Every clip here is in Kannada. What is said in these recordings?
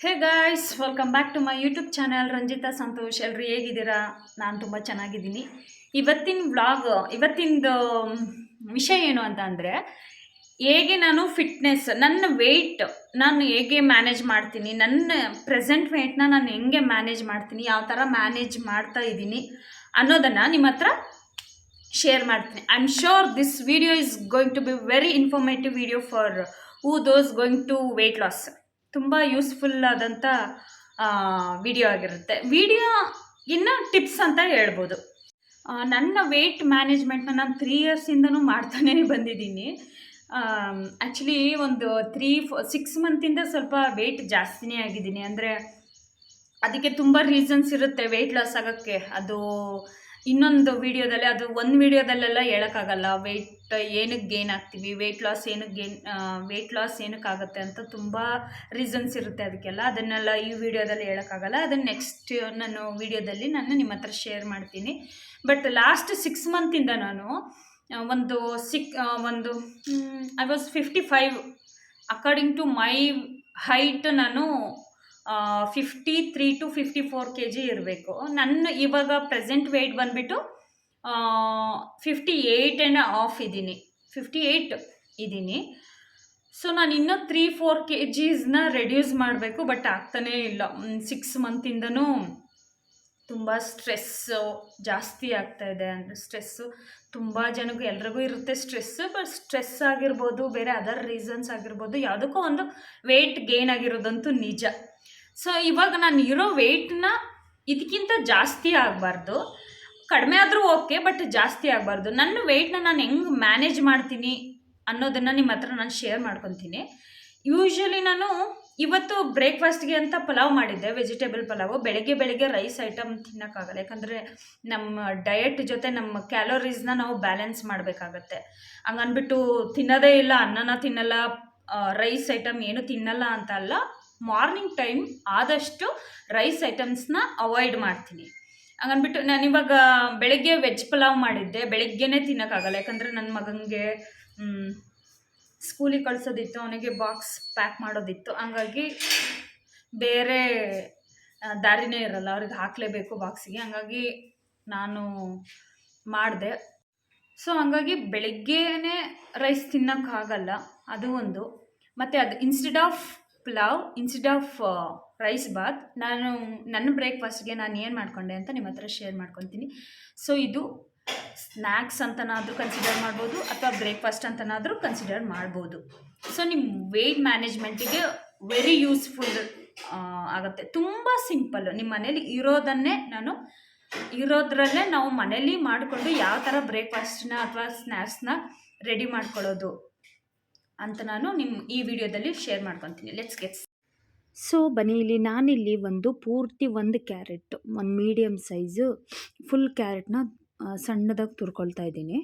Hey guys welcome back to my YouTube channel Ranjitha Santosh ಎಲ್ಲರೂ ಹೇಗಿದ್ದೀರಾ? ನಾನು ತುಂಬ ಚೆನ್ನಾಗಿದ್ದೀನಿ. ಇವತ್ತಿನ ವ್ಲಾಗ್ ಇವತ್ತಿಂದು ವಿಷಯ ಏನು ಅಂತ ಅಂದರೆ, ಹೇಗೆ ನಾನು ಫಿಟ್ನೆಸ್ ನನ್ನ ವೆಯ್ಟ್ ನಾನು ಹೇಗೆ ಮ್ಯಾನೇಜ್ ಮಾಡ್ತೀನಿ, ನನ್ನ ಪ್ರೆಸೆಂಟ್ ವೆಯ್ಟ್ನ ನಾನು ಹೆಂಗೆ ಮ್ಯಾನೇಜ್ ಮಾಡ್ತೀನಿ, ಯಾವ ಥರ ಮ್ಯಾನೇಜ್ ಮಾಡ್ತಾ ಇದ್ದೀನಿ ಅನ್ನೋದನ್ನು ನಿಮ್ಮ ಹತ್ರ ಶೇರ್ ಮಾಡ್ತೀನಿ. I am sure this video is going to be very informative video for who those going to weight loss ತುಂಬ ಯೂಸ್ಫುಲ್ ಆದಂಥ ವಿಡಿಯೋ ಆಗಿರುತ್ತೆ. ವಿಡಿಯೋ ಇನ್ನು ಟಿಪ್ಸ್ ಅಂತ ಹೇಳ್ಬೋದು. ನನ್ನ ವೆಯ್ಟ್ ಮ್ಯಾನೇಜ್ಮೆಂಟ್ನ ನಾನು ತ್ರೀ ಇಯರ್ಸಿಂದನೂ ಮಾಡ್ತಾನೇ ಬಂದಿದ್ದೀನಿ. ಆ್ಯಕ್ಚುಲಿ ಒಂದು ತ್ರೀ ಫೋ ಸಿಕ್ಸ್ ಮಂತಿಂದ ಸ್ವಲ್ಪ ವೆಯ್ಟ್ ಜಾಸ್ತಿನೇ ಆಗಿದ್ದೀನಿ. ಅಂದರೆ, ಅದಕ್ಕೆ ತುಂಬ ರೀಸನ್ಸ್ ಇರುತ್ತೆ ವೆಯ್ಟ್ ಲಾಸ್ ಆಗೋಕ್ಕೆ. ಅದು ಇನ್ನೊಂದು ವಿಡಿಯೋದಲ್ಲಿ, ಅದು ಒಂದು ವೀಡಿಯೋದಲ್ಲೆಲ್ಲ ಹೇಳೋಕ್ಕಾಗಲ್ಲ. ವೆಯ್ಟ್ ಏನಕ್ಕೆ ಗೇನ್ ಆಗ್ತೀವಿ ವೆಯ್ಟ್ ಲಾಸ್ ಏನಕ್ಕೆ ಗೇನ್ ವೆಯ್ಟ್ ಲಾಸ್ ಏನಕ್ಕಾಗುತ್ತೆ ಅಂತ ತುಂಬ ರೀಸನ್ಸ್ ಇರುತ್ತೆ ಅದಕ್ಕೆಲ್ಲ. ಅದನ್ನೆಲ್ಲ ಈ ವಿಡಿಯೋದಲ್ಲಿ ಹೇಳೋಕ್ಕಾಗಲ್ಲ. ಅದನ್ನು ನೆಕ್ಸ್ಟ್ ನಾನು ವಿಡಿಯೋದಲ್ಲಿ ನಾನು ನಿಮ್ಮ ಹತ್ರ ಶೇರ್ ಮಾಡ್ತೀನಿ. ಬಟ್ ಲಾಸ್ಟ್ ಸಿಕ್ಸ್ ಮಂತಿಂದ ನಾನು ಒಂದು ಸಿಕ್ ಒಂದು I was fifty five according to my height ನಾನು fifty three to fifty four K G ಇರಬೇಕು. ನನ್ನ ಇವಾಗ ಪ್ರೆಸೆಂಟ್ ವೆಯ್ಟ್ ಬಂದುಬಿಟ್ಟು ಫಿಫ್ಟಿ ಏಯ್ಟ್ ಆ್ಯಂಡ್ ಆಫ್ ಇದ್ದೀನಿ. ಫಿಫ್ಟಿ ಏಯ್ಟ್ ಇದ್ದೀನಿ. ಸೊ ನಾನು ಇನ್ನೂ ತ್ರೀ ಫೋರ್ ಕೆ ಜೀಸ್ನ ರೆಡ್ಯೂಸ್ ಮಾಡಬೇಕು ಬಟ್ ಆಗ್ತಾನೇ ಇಲ್ಲ. ಸಿಕ್ಸ್ ಮಂತಿಂದನೂ ತುಂಬ ಸ್ಟ್ರೆಸ್ಸು ಜಾಸ್ತಿ ಆಗ್ತಾ ಇದೆ. ಅಂದರೆ ಸ್ಟ್ರೆಸ್ಸು ತುಂಬ ಜನಕ್ಕೂ, ಎಲ್ರಿಗೂ ಇರುತ್ತೆ ಸ್ಟ್ರೆಸ್ಸು ಬಟ್ ಸ್ಟ್ರೆಸ್ ಆಗಿರ್ಬೋದು, ಬೇರೆ ಅದರ್ ರೀಸನ್ಸ್ ಆಗಿರ್ಬೋದು, ಯಾವುದಕ್ಕೂ ಒಂದು ವೆಯ್ಟ್ ಗೇನ್ ಆಗಿರೋದಂತೂ ನಿಜ. ಸೊ ಇವಾಗ ನಾನು ಇರೋ ವೆಯ್ಟ್ನ ಇದಕ್ಕಿಂತ ಜಾಸ್ತಿ ಆಗಬಾರ್ದು. ಕಡಿಮೆ ಆದರೂ ಓಕೆ ಬಟ್ ಜಾಸ್ತಿ ಆಗಬಾರ್ದು. ನನ್ನ ವೆಯ್ಟ್ನ ನಾನು ಹೆಂಗೆ ಮ್ಯಾನೇಜ್ ಮಾಡ್ತೀನಿ ಅನ್ನೋದನ್ನು ನಿಮ್ಮ ಹತ್ರ ನಾನು ಶೇರ್ ಮಾಡ್ಕೊತೀನಿ. ಯೂಶ್ವಲಿ ನಾನು ಇವತ್ತು ಬ್ರೇಕ್ಫಾಸ್ಟ್ಗೆ ಅಂತ ಪಲಾವ್ ಮಾಡಿದ್ದೆ ವೆಜಿಟೇಬಲ್ ಪಲಾವು. ಬೆಳಗ್ಗೆ ಬೆಳಗ್ಗೆ ರೈಸ್ ಐಟಮ್ ತಿನ್ನೋಕ್ಕಾಗಲ್ಲ. ಯಾಕಂದರೆ ನಮ್ಮ ಡಯಟ್ ಜೊತೆ ನಮ್ಮ ಕ್ಯಾಲೋರೀಸ್ನ ನಾವು ಬ್ಯಾಲೆನ್ಸ್ ಮಾಡಬೇಕಾಗತ್ತೆ. ಹಂಗನ್ಬಿಟ್ಟು ತಿನ್ನೋದೇ ಇಲ್ಲ, ಅನ್ನನ ತಿನ್ನಲ್ಲ ರೈಸ್ ಐಟಮ್ ಏನು ತಿನ್ನಲ್ಲ ಅಂತ ಅಲ್ಲ. ಮಾರ್ನಿಂಗ್ ಟೈಮ್ ಆದಷ್ಟು ರೈಸ್ ಐಟಮ್ಸ್ನ ಅವಾಯ್ಡ್ ಮಾಡ್ತೀನಿ. ಹಂಗನ್ಬಿಟ್ಟು ಇವಾಗ ಬೆಳಗ್ಗೆ ವೆಜ್ ಪಲಾವ್ ಮಾಡಿದ್ದೆ. ಬೆಳಗ್ಗೆನೇ ತಿನ್ನೋಕ್ಕಾಗಲ್ಲ. ಯಾಕಂದರೆ ನನ್ನ ಮಗನಿಗೆ ಸ್ಕೂಲಿಗೆ ಕಳಿಸೋದಿತ್ತು. ಅವನಿಗೆ ಬಾಕ್ಸ್ ಪ್ಯಾಕ್ ಮಾಡೋದಿತ್ತು. ಹಂಗಾಗಿ ಬೇರೆ ದಾರಿನೇ ಇರಲ್ಲ. ಅವ್ರಿಗೆ ಹಾಕಲೇಬೇಕು ಬಾಕ್ಸಿಗೆ. ಹಂಗಾಗಿ ನಾನು ಮಾಡಿದೆ. ಸೊ, ಹಂಗಾಗಿ ಬೆಳಗ್ಗೆನೇ ರೈಸ್ ತಿನ್ನೋಕ್ಕಾಗಲ್ಲ. ಅದು ಒಂದು. ಮತ್ತು ಅದು instead of pulao instead of rice bath, ನಾನು ನನ್ನ ಬ್ರೇಕ್ಫಾಸ್ಟ್ಗೆ ನಾನು ಏನು ಮಾಡಿಕೊಂಡೆ ಅಂತ ನಿಮ್ಮ ಹತ್ರ ಶೇರ್ ಮಾಡ್ಕೊತೀನಿ. ಸೊ ಇದು ಸ್ನ್ಯಾಕ್ಸ್ ಅಂತನಾದರೂ ಕನ್ಸಿಡರ್ ಮಾಡ್ಬೋದು ಅಥವಾ ಬ್ರೇಕ್ಫಾಸ್ಟ್ ಅಂತನಾದರೂ ಕನ್ಸಿಡರ್ ಮಾಡ್ಬೋದು. ಸೊ ನಿಮ್ಮ ವೆಯ್ಟ್ ಮ್ಯಾನೇಜ್ಮೆಂಟಿಗೆ ವೆರಿ ಯೂಸ್ಫುಲ್ ಆಗುತ್ತೆ. ತುಂಬ ಸಿಂಪಲ್ಲು ನಿಮ್ಮ ಮನೇಲಿ ಇರೋದನ್ನೇ ನಾನು, ಇರೋದ್ರಲ್ಲೇ ನಾವು ಮನೇಲಿ ಮಾಡಿಕೊಂಡು ಯಾವ ಥರ ಬ್ರೇಕ್ಫಾಸ್ಟ್ನ ಅಥವಾ ಸ್ನ್ಯಾಕ್ಸ್ನ ರೆಡಿ ಮಾಡ್ಕೊಳ್ಳೋದು. ಅಂತ ನಾನು ನಿಮ್ಮ ಈ ವಿಡಿಯೋದಲ್ಲಿ ಶೇರ್ ಮಾಡ್ಕೊತೀನಿ. ಲೆಟ್ಸ್ ಗೆಟ್ಸ್ ಸೊ ಬನ್ನಿ ಇಲ್ಲಿ ನಾನಿಲ್ಲಿ ಒಂದು ಪೂರ್ತಿ ಒಂದು ಕ್ಯಾರೆಟ್ ಒಂದು ಮೀಡಿಯಮ್ ಸೈಜು ಫುಲ್ ಕ್ಯಾರೆಟ್ನ ಸಣ್ಣದಾಗಿ ತುರ್ಕೊಳ್ತಾ ಇದ್ದೀನಿ.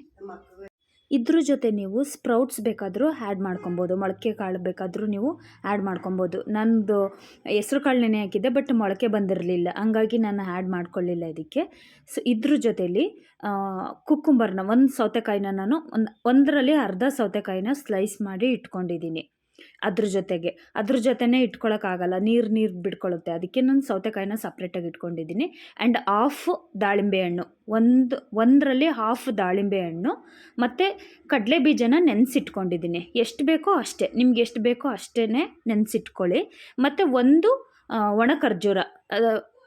ಇದ್ರ ಜೊತೆ ನೀವು ಸ್ಪ್ರೌಟ್ಸ್ ಬೇಕಾದರೂ ಆ್ಯಡ್ ಮಾಡ್ಕೊಬೋದು. ಮೊಳಕೆ ಕಾಳು ಬೇಕಾದರೂ ನೀವು ಆ್ಯಡ್ ಮಾಡ್ಕೊಬೋದು. ನಂದು ಹೆಸ್ರು ಕಾಳು ನೆನೆ ಹಾಕಿದ್ದೆ ಬಟ್ ಮೊಳಕೆ ಬಂದಿರಲಿಲ್ಲ. ಹಂಗಾಗಿ ನಾನು ಆ್ಯಡ್ ಮಾಡ್ಕೊಳ್ಳಿಲ್ಲ ಇದಕ್ಕೆ. ಸೊ ಇದ್ರ ಜೊತೆಯಲ್ಲಿ ಕುಕ್ಕುಂಬರ್ನ ಒಂದು ಸೌತೆಕಾಯಿನ ನಾನು ಒಂದು, ಒಂದರಲ್ಲಿ ಅರ್ಧ ಸೌತೆಕಾಯಿನ ಸ್ಲೈಸ್ ಮಾಡಿ ಇಟ್ಕೊಂಡಿದ್ದೀನಿ. ಅದ್ರ ಜೊತೆಗೆ, ಅದ್ರ ಜೊತೆನೇ ಇಟ್ಕೊಳಕ್ಕಾಗಲ್ಲ ನೀರು ನೀರು ಬಿಟ್ಕೊಳ್ಳುತ್ತೆ ಅದಕ್ಕೆ ನಾನು ಸೌತೆಕಾಯಿನ ಸಪ್ರೇಟಾಗಿ ಇಟ್ಕೊಂಡಿದ್ದೀನಿ. ಆ್ಯಂಡ್ ಹಾಫ್ ದಾಳಿಂಬೆ ಹಣ್ಣು. ಒಂದು, ಒಂದರಲ್ಲಿ ಹಾಫ್ ದಾಳಿಂಬೆ ಹಣ್ಣು ಮತ್ತು ಕಡಲೆ ಬೀಜನ ನೆನೆಸಿಟ್ಕೊಂಡಿದ್ದೀನಿ. ಎಷ್ಟು ಬೇಕೋ ಅಷ್ಟೇ. ನಿಮ್ಗೆ ಎಷ್ಟು ಬೇಕೋ ಅಷ್ಟೇ ನೆನೆಸಿಟ್ಕೊಳ್ಳಿ. ಮತ್ತು ಒಂದು ಒಣ ಖರ್ಜೂರ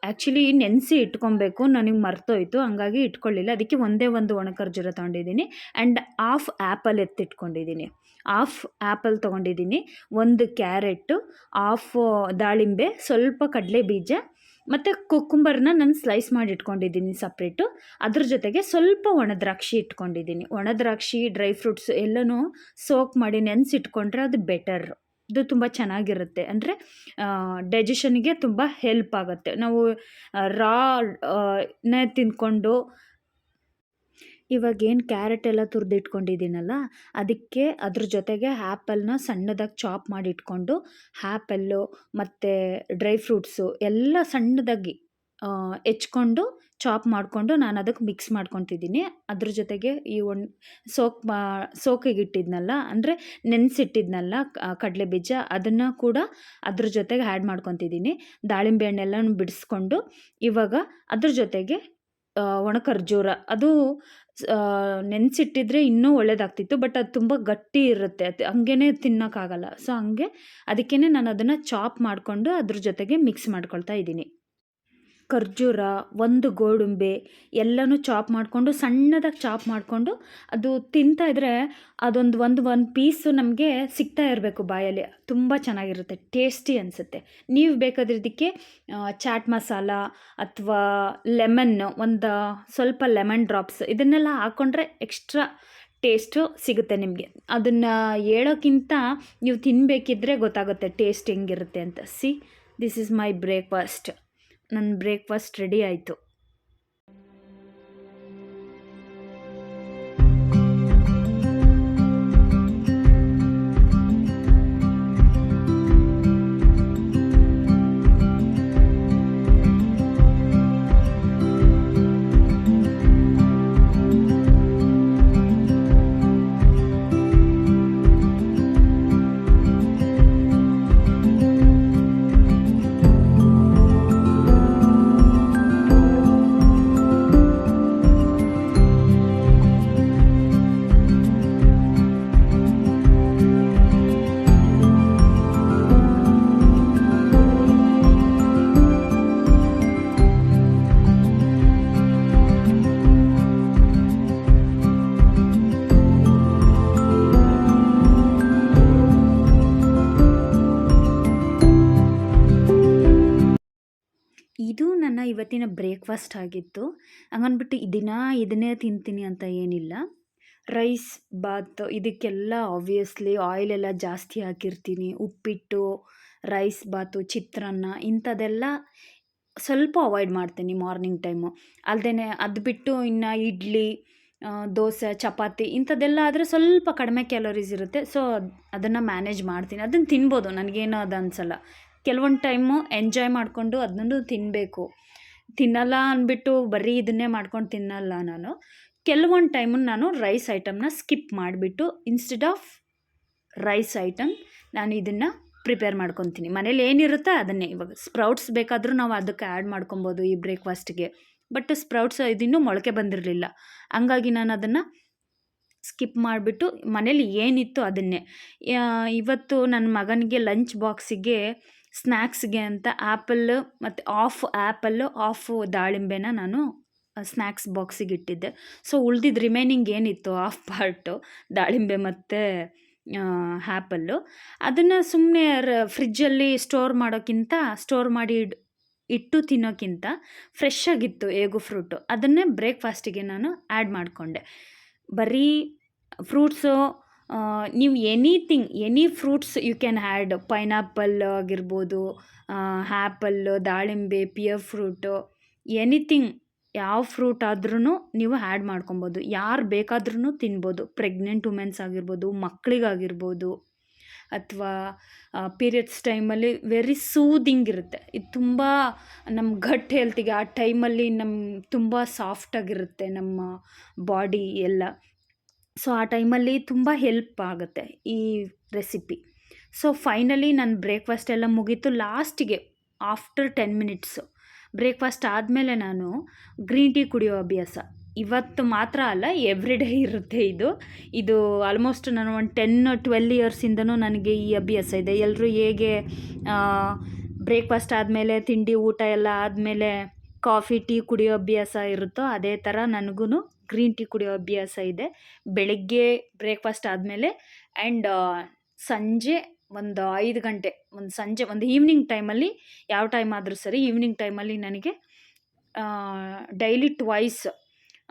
ಆ್ಯಕ್ಚುಲಿ ನೆನೆಸಿ ಇಟ್ಕೊಬೇಕು. ನನಗೆ ಮರ್ತೋಯ್ತು. ಹಂಗಾಗಿ ಇಟ್ಕೊಳ್ಳಿಲ್ಲ. ಅದಕ್ಕೆ ಒಂದೇ ಒಂದು ಒಣ ಖರ್ಜೂರ ತೊಗೊಂಡಿದ್ದೀನಿ. ಆ್ಯಂಡ್ ಹಾಫ್ ಆ್ಯಪಲ್ ಎತ್ತಿಟ್ಕೊಂಡಿದ್ದೀನಿ. ಹಾಫ್ ಆ್ಯಪಲ್ ತೊಗೊಂಡಿದ್ದೀನಿ. ಒಂದು ಕ್ಯಾರೆಟ್ಟು ಹಾಫ್ ದಾಳಿಂಬೆ, ಸ್ವಲ್ಪ ಕಡಲೆ ಬೀಜ ಮತ್ತು ಕುಕ್ಕುಂಬರ್ನ ನಾನು ಸ್ಲೈಸ್ ಮಾಡಿ ಇಟ್ಕೊಂಡಿದ್ದೀನಿ ಸಪ್ರೇಟು ಅದ್ರ ಜೊತೆಗೆ ಸ್ವಲ್ಪ ಒಣ ದ್ರಾಕ್ಷಿ ಇಟ್ಕೊಂಡಿದ್ದೀನಿ. ಒಣ ದ್ರಾಕ್ಷಿ ಡ್ರೈ ಫ್ರೂಟ್ಸ್ ಎಲ್ಲನೂ ಸೋಕ್ ಮಾಡಿ ನೆನೆಸಿಟ್ಕೊಂಡ್ರೆ ಅದು ಬೆಟರ್ ಇದು ತುಂಬ ಚೆನ್ನಾಗಿರುತ್ತೆ. ಅಂದರೆ ಡೈಜೆಷನ್ಗೆ ತುಂಬ ಹೆಲ್ಪ್ ಆಗುತ್ತೆ. ನಾವು ರಾ ನೇ ತಿಂದ್ಕೊಂಡು ಇವಾಗೇನು ಕ್ಯಾರೆಟ್ ಎಲ್ಲ ತುರಿದು ಇಟ್ಕೊಂಡಿದ್ದೀನಲ್ಲ ಅದಕ್ಕೆ ಅದ್ರ ಜೊತೆಗೆ ಆ್ಯಪಲ್ನ ಸಣ್ಣದಾಗಿ ಚಾಪ್ ಮಾಡಿ ಇಟ್ಕೊಂಡು ಆ್ಯಪಲ್ಲು ಮತ್ತು ಡ್ರೈ ಫ್ರೂಟ್ಸು ಎಲ್ಲ ಸಣ್ಣದಾಗಿ ಹೆಚ್ಕೊಂಡು ಚಾಪ್ ಮಾಡಿಕೊಂಡು ನಾನು ಅದಕ್ಕೆ ಮಿಕ್ಸ್ ಮಾಡ್ಕೊತಿದ್ದೀನಿ. ಅದ್ರ ಜೊತೆಗೆ ಈ ಒಣ, ಸೋಕ್ ಮಾ, ಸೋಕಿಗೆ ಇಟ್ಟಿದ್ನಲ್ಲ, ಅಂದರೆ ನೆನೆಸಿಟ್ಟಿದ್ನಲ್ಲ ಕಡಲೆ ಬೀಜ, ಅದನ್ನು ಕೂಡ ಅದ್ರ ಜೊತೆಗೆ ಆ್ಯಡ್ ಮಾಡ್ಕೊತಿದ್ದೀನಿ. ದಾಳಿಂಬೆ ಹಣ್ಣೆಲ್ಲನೂ ಬಿಡಿಸ್ಕೊಂಡು ಇವಾಗ ಅದ್ರ ಜೊತೆಗೆ ಒಣ ಖರ್ಜೂರ ಅದು ನೆನೆಸಿಟ್ಟಿದ್ರೆ ಇನ್ನೂ ಒಳ್ಳೇದಾಗ್ತಿತ್ತು, ಬಟ್ ಅದು ತುಂಬ ಗಟ್ಟಿ ಇರುತ್ತೆ. ಅದು ಹಂಗೇ ತಿನ್ನೋಕ್ಕಾಗಲ್ಲ. ಸೊ ಹಂಗೆ ಅದಕ್ಕೇ ನಾನು ಅದನ್ನು ಚಾಪ್ ಮಾಡಿಕೊಂಡು ಅದ್ರ ಜೊತೆಗೆ ಮಿಕ್ಸ್ ಮಾಡ್ಕೊಳ್ತಾ ಇದ್ದೀನಿ. ಖರ್ಜೂರ, ಒಂದು ಗೋಡುಂಬೆ ಎಲ್ಲನೂ ಚಾಪ್ ಮಾಡಿಕೊಂಡು, ಸಣ್ಣದಾಗಿ ಚಾಪ್ ಮಾಡಿಕೊಂಡು ಅದು ತಿಂತಾ ಇದ್ದರೆ ಅದೊಂದು ಒಂದು ಒಂದು ಪೀಸು ನಮಗೆ ಸಿಗ್ತಾ ಇರಬೇಕು ಬಾಯಲ್ಲಿ. ತುಂಬ ಚೆನ್ನಾಗಿರುತ್ತೆ, ಟೇಸ್ಟಿ ಅನಿಸುತ್ತೆ. ನೀವು ಬೇಕಾದ್ರೆ ಚಾಟ್ ಮಸಾಲ ಅಥವಾ ಲೆಮನ್, ಒಂದು ಸ್ವಲ್ಪ ಲೆಮನ್ ಡ್ರಾಪ್ಸ್ ಇದನ್ನೆಲ್ಲ ಹಾಕ್ಕೊಂಡ್ರೆ ಎಕ್ಸ್ಟ್ರಾ ಟೇಸ್ಟು ಸಿಗುತ್ತೆ ನಿಮಗೆ. ಅದನ್ನು ಹೇಳೋಕ್ಕಿಂತ ನೀವು ತಿನ್ನಬೇಕಿದ್ರೆ ಗೊತ್ತಾಗುತ್ತೆ ಟೇಸ್ಟ್ ಹೆಂಗಿರುತ್ತೆ ಅಂತ. See this is my breakfast ನನ್ನ ಬ್ರೇಕ್ಫಾಸ್ಟ್ ರೆಡಿ ಆಯಿತು. ಇದು ನನ್ನ ಇವತ್ತಿನ ಬ್ರೇಕ್ಫಾಸ್ಟ್ ಆಗಿತ್ತು. ಹಂಗನ್ಬಿಟ್ಟು ದಿನ ಇದನ್ನೇ ತಿಂತೀನಿ ಅಂತ ಏನಿಲ್ಲ. ರೈಸ್, ಬಾತ್ ಇದಕ್ಕೆಲ್ಲ ಆಬ್ವಿಯಸ್ಲಿ ಆಯಿಲೆಲ್ಲ ಜಾಸ್ತಿ ಹಾಕಿರ್ತೀನಿ. ಉಪ್ಪಿಟ್ಟು, ರೈಸ್, ಬಾತು, ಚಿತ್ರಾನ್ನ ಇಂಥದ್ದೆಲ್ಲ ಸ್ವಲ್ಪ ಅವಾಯ್ಡ್ ಮಾಡ್ತೀನಿ ಮಾರ್ನಿಂಗ್ ಟೈಮು ಅಲ್ಲದೇ ಅದು ಬಿಟ್ಟು ಇನ್ನು ಇಡ್ಲಿ ದೋಸೆ, ಚಪಾತಿ ಇಂಥದ್ದೆಲ್ಲ ಆದರೆ ಸ್ವಲ್ಪ ಕಡಿಮೆ ಕ್ಯಾಲೋರೀಸ್ ಇರುತ್ತೆ. ಸೊ ಅದನ್ನು ಮ್ಯಾನೇಜ್ ಮಾಡ್ತೀನಿ. ಅದನ್ನು ತಿನ್ಬೋದು. ನನಗೇನು ಅದು ಅನಿಸಲ್ಲ. ಕೆಲವೊಂದು ಟೈಮು ಎಂಜಾಯ್ ಮಾಡಿಕೊಂಡು ಅದನ್ನು ತಿನ್ನಬೇಕು ತಿನ್ನಲ್ಲ ಅಂದ್ಬಿಟ್ಟು ಬರೀ ಇದನ್ನೇ ಮಾಡ್ಕೊಂಡು ತಿನ್ನಲ್ಲ ನಾನು. ಕೆಲವೊಂದು ಟೈಮು ನಾನು ರೈಸ್ ಐಟಮ್ನ ಸ್ಕಿಪ್ ಮಾಡಿಬಿಟ್ಟು ಇನ್ಸ್ಟೆಡ್ ಆಫ್ ರೈಸ್ ಐಟಮ್ ನಾನು ಇದನ್ನು ಪ್ರಿಪೇರ್ ಮಾಡ್ಕೊತೀನಿ. ಮನೇಲಿ ಏನಿರುತ್ತೋ ಅದನ್ನೇ. ಇವಾಗ ಸ್ಪ್ರೌಟ್ಸ್ ಬೇಕಾದರೂ ನಾವು ಅದಕ್ಕೆ ಆ್ಯಡ್ ಮಾಡ್ಕೊಬೋದು ಈ ಬ್ರೇಕ್ಫಾಸ್ಟ್ಗೆ ಬಟ್ ಸ್ಪ್ರೌಟ್ಸ್ ಇದಿನ್ನೂ ಮೊಳಕೆ ಬಂದಿರಲಿಲ್ಲ. ಹಂಗಾಗಿ ನಾನು ಅದನ್ನು ಸ್ಕಿಪ್ ಮಾಡಿಬಿಟ್ಟು ಮನೇಲಿ ಏನಿತ್ತು ಅದನ್ನೇ. ಇವತ್ತು ನನ್ನ ಮಗನಿಗೆ ಲಂಚ್ ಬಾಕ್ಸಿಗೆ ಸ್ನ್ಯಾಕ್ಸ್ಗೆ ಅಂತ ಆ್ಯಪಲ್ ಮತ್ತು ಆಫ್ ಆ್ಯಪಲ್ಲು ಆಫ್ ದಾಳಿಂಬೆನ ನಾನು ಸ್ನ್ಯಾಕ್ಸ್ ಬಾಕ್ಸಿಗೆ ಇಟ್ಟಿದ್ದೆ. ಸೊ ಉಳ್ದಿದ್ದು ರಿಮೈನಿಂಗ್ ಏನಿತ್ತು ಆಫ್ ಪಾರ್ಟು, ದಾಳಿಂಬೆ ಮತ್ತು ಆ್ಯಪಲ್ಲು ಅದನ್ನು ಸುಮ್ಮನೆ ಫ್ರಿಜ್ಜಲ್ಲಿ ಸ್ಟೋರ್ ಮಾಡೋಕ್ಕಿಂತ, ಸ್ಟೋರ್ ಮಾಡಿ ಇಟ್ಟು ತಿನ್ನೋಕ್ಕಿಂತ ಫ್ರೆಶ್ ಆಗಿತ್ತು ಏಗು ಫ್ರೂಟು. ಅದನ್ನೇ ಬ್ರೇಕ್ಫಾಸ್ಟಿಗೆ ನಾನು ಆ್ಯಡ್ ಮಾಡಿಕೊಂಡೆ. ಬರೀ ಫ್ರೂಟ್ಸು ನೀವು anything any fruits you can add pineapple ಆಗಿರ್ಬೋದು ಹ್ಯಾಪಲ್ ದಾಳಿಂಬೆ ಪಿಯರ್ ಫ್ರೂಟು ಎನಿಥಿಂಗ್ ಯಾವ ಫ್ರೂಟ್ ಆದ್ರೂ ನೀವು ಆ್ಯಡ್ ಮಾಡ್ಕೊಬೋದು. ಯಾರು ಬೇಕಾದ್ರೂ ತಿನ್ಬೋದು. ಪ್ರೆಗ್ನೆಂಟ್ ವುಮೆನ್ಸ್ ಆಗಿರ್ಬೋದು ಮಕ್ಕಳಿಗಾಗಿರ್ಬೋದು ಅಥವಾ ಪೀರಿಯಡ್ಸ್ ಟೈಮಲ್ಲಿ ವೆರಿ ಸೂದಿಂಗ್ ಇರುತ್ತೆ. ಇದು ತುಂಬ ನಮ್ಮ ಘಟ್ ಹೆಲ್ತಿಗೆ ಆ ಟೈಮಲ್ಲಿ ನಮ್ಮ ತುಂಬ ಸಾಫ್ಟಾಗಿರುತ್ತೆ ನಮ್ಮ ಬಾಡಿ ಎಲ್ಲ. ಸೊ, ಆ ಟೈಮಲ್ಲಿ ತುಂಬ ಹೆಲ್ಪ್ ಆಗುತ್ತೆ ಈ ರೆಸಿಪಿ. ಸೊ, ಫೈನಲಿ ನನ್ನ ಬ್ರೇಕ್ಫಾಸ್ಟ್ ಎಲ್ಲ ಮುಗೀತು. ಲಾಸ್ಟಿಗೆ ಆಫ್ಟರ್ ಟೆನ್ ಮಿನಿಟ್ಸು. ಬ್ರೇಕ್ಫಾಸ್ಟ್ ಆದಮೇಲೆ ನಾನು ಗ್ರೀನ್ ಟೀ ಕುಡಿಯೋ ಅಭ್ಯಾಸ. ಇವತ್ತು ಮಾತ್ರ ಅಲ್ಲ, ಎವ್ರಿ ಡೇ ಇರುತ್ತೆ ಇದು. ಇದು ಆಲ್ಮೋಸ್ಟ್ ನಾನು ಒಂದು ಟೆನ್ ಟ್ವೆಲ್ ಇಯರ್ಸಿಂದನೂ ನನಗೆ ಈ ಅಭ್ಯಾಸ ಇದೆ. ಎಲ್ಲರೂ ಹೇಗೆ ಬ್ರೇಕ್ಫಾಸ್ಟ್ ಆದಮೇಲೆ, ತಿಂಡಿ ಊಟ ಎಲ್ಲ ಆದಮೇಲೆ ಕಾಫಿ, ಟೀ ಕುಡಿಯೋ ಅಭ್ಯಾಸ ಇರುತ್ತೋ ಅದೇ ಥರ ನನಗೂ ಗ್ರೀನ್ ಟೀ ಕುಡಿಯೋ ಅಭ್ಯಾಸ ಇದೆ. ಬೆಳಗ್ಗೆ ಬ್ರೇಕ್ಫಾಸ್ಟ್ ಆದಮೇಲೆ ಆ್ಯಂಡ್ ಸಂಜೆ ಒಂದು ಐದು ಗಂಟೆ, ಒಂದು ಸಂಜೆ, ಒಂದು ಈವ್ನಿಂಗ್ ಟೈಮಲ್ಲಿ ಯಾವ ಟೈಮ್ ಆದರೂ ಸರಿ ಈವ್ನಿಂಗ್ ಟೈಮಲ್ಲಿ ನನಗೆ ಡೈಲಿ ಟ್ವೈಸ್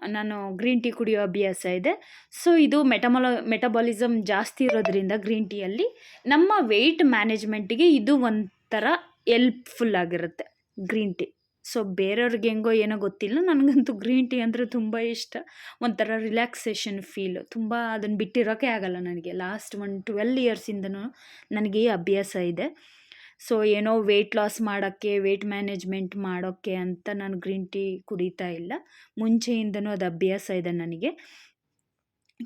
ನಾನು ಗ್ರೀನ್ ಟೀ ಕುಡಿಯೋ ಅಭ್ಯಾಸ ಇದೆ. ಸೊ, ಇದು ಮೆಟಮಲ ಮೆಟಬಾಲಿಸಮ್ ಜಾಸ್ತಿ ಇರೋದ್ರಿಂದ ಗ್ರೀನ್ ಟೀಯಲ್ಲಿ ನಮ್ಮ ವೆಯ್ಟ್ ಮ್ಯಾನೇಜ್ಮೆಂಟಿಗೆ ಇದು ಒಂಥರ ಎಲ್ಪ್ಫುಲ್ ಆಗಿರುತ್ತೆ ಗ್ರೀನ್ ಟೀ. ಸೊ ಬೇರೆಯವ್ರಿಗೆ ಹೆಂಗೋ ಏನೋ ಗೊತ್ತಿಲ್ಲ. ನನಗಂತೂ ಗ್ರೀನ್ ಟೀ ಅಂದರೆ ತುಂಬ ಇಷ್ಟ. ಒಂಥರ ರಿಲ್ಯಾಕ್ಸೇಷನ್ ಫೀಲು. ತುಂಬ ಅದನ್ನು ಬಿಟ್ಟಿರೋಕ್ಕೆ ಆಗಲ್ಲ ನನಗೆ. ಲಾಸ್ಟ್ ಒನ್ ಟ್ವೆಲ್ ಇಯರ್ಸಿಂದನೂ ನನಗೆ ಈ ಅಭ್ಯಾಸ ಇದೆ. ಸೊ ಏನೋ ವೆಯ್ಟ್ ಲಾಸ್ ಮಾಡೋಕ್ಕೆ ವೆಯ್ಟ್ ಮ್ಯಾನೇಜ್ಮೆಂಟ್ ಮಾಡೋಕ್ಕೆ ಅಂತ ನಾನು ಗ್ರೀನ್ ಟೀ ಕುಡಿತಾ ಇಲ್ಲ. ಮುಂಚೆಯಿಂದನೂ ಅದು ಅಭ್ಯಾಸ ಇದೆ ನನಗೆ.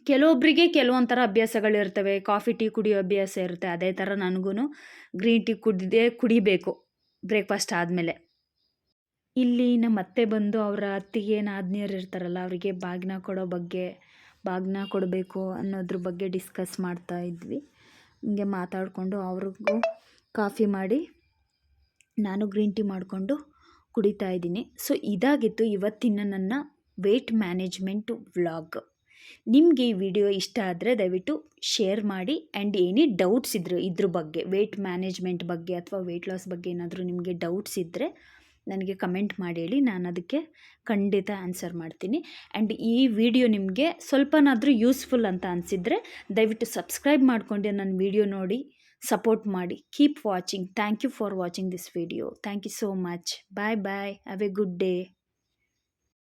ಕೆಲವೊಬ್ಬರಿಗೆ ಕೆಲವೊಂಥರ ಅಭ್ಯಾಸಗಳಿರ್ತವೆ ಕಾಫಿ, ಟೀ ಕುಡಿಯೋ ಅಭ್ಯಾಸ ಇರುತ್ತೆ. ಅದೇ ಥರ ನನಗೂ ಗ್ರೀನ್ ಟೀ ಕುಡಿದೇ ಕುಡಿಬೇಕು. ಬ್ರೇಕ್ಫಾಸ್ಟ್ ಆದಮೇಲೆ. ಇಲ್ಲಿ ನಮ್ಮ ಅತ್ತೆ ಬಂದು ಅವರ ಅತ್ತಿಗೆ ನಾದ್ನಿಯರು ಇರ್ತಾರಲ್ಲ, ಅವರಿಗೆ ಬಾಗಿನ ಕೊಡೋ ಬಗ್ಗೆ ಬಾಗಿನ ಕೊಡಬೇಕು ಅನ್ನೋದ್ರ ಬಗ್ಗೆ ಡಿಸ್ಕಸ್ ಮಾಡ್ತಾ ಇದ್ವಿ. ಹಿಂಗೆ ಮಾತಾಡಿಕೊಂಡು ಅವ್ರಿಗೂ ಕಾಫಿ ಮಾಡಿ ನಾನು ಗ್ರೀನ್ ಟೀ ಮಾಡಿಕೊಂಡು ಕುಡಿತಾ ಇದ್ದೀನಿ. ಸೊ ಇದಾಗಿತ್ತು ಇವತ್ತಿನ ನನ್ನ ವೆಯ್ಟ್ ಮ್ಯಾನೇಜ್ಮೆಂಟ್ ವ್ಲಾಗ್ ನಿಮಗೆ ಈ ವಿಡಿಯೋ ಇಷ್ಟ ಆದರೆ ದಯವಿಟ್ಟು ಶೇರ್ ಮಾಡಿ ಆ್ಯಂಡ್ ಏನೇ ಡೌಟ್ಸ್ ಇದ್ರು, ಇದ್ರ ಬಗ್ಗೆ ವೆಯ್ಟ್ ಮ್ಯಾನೇಜ್ಮೆಂಟ್ ಬಗ್ಗೆ ಅಥವಾ ವೆಯ್ಟ್ ಲಾಸ್ ಬಗ್ಗೆ ಏನಾದರೂ ನಿಮಗೆ ಡೌಟ್ಸ್ ಇದ್ದರೆ ನನಗೆ ಕಮೆಂಟ್ ಮಾಡಿ ಹೇಳಿ ನಾನು ಅದಕ್ಕೆ ಖಂಡಿತ ಆನ್ಸರ್ ಮಾಡ್ತೀನಿ. ಆ್ಯಂಡ್ ಈ ವಿಡಿಯೋ ನಿಮಗೆ ಸ್ವಲ್ಪನಾದರೂ ಯೂಸ್ಫುಲ್ ಅಂತ ಅನಿಸಿದರೆ ದಯವಿಟ್ಟು ಸಬ್ಸ್ಕ್ರೈಬ್ ಮಾಡ್ಕೊಂಡು ನನ್ನ ವಿಡಿಯೋ ನೋಡಿ, ಸಪೋರ್ಟ್ ಮಾಡಿ. Keep watching. Thank you for watching this video. Thank you so much. Bye bye. Have a good day.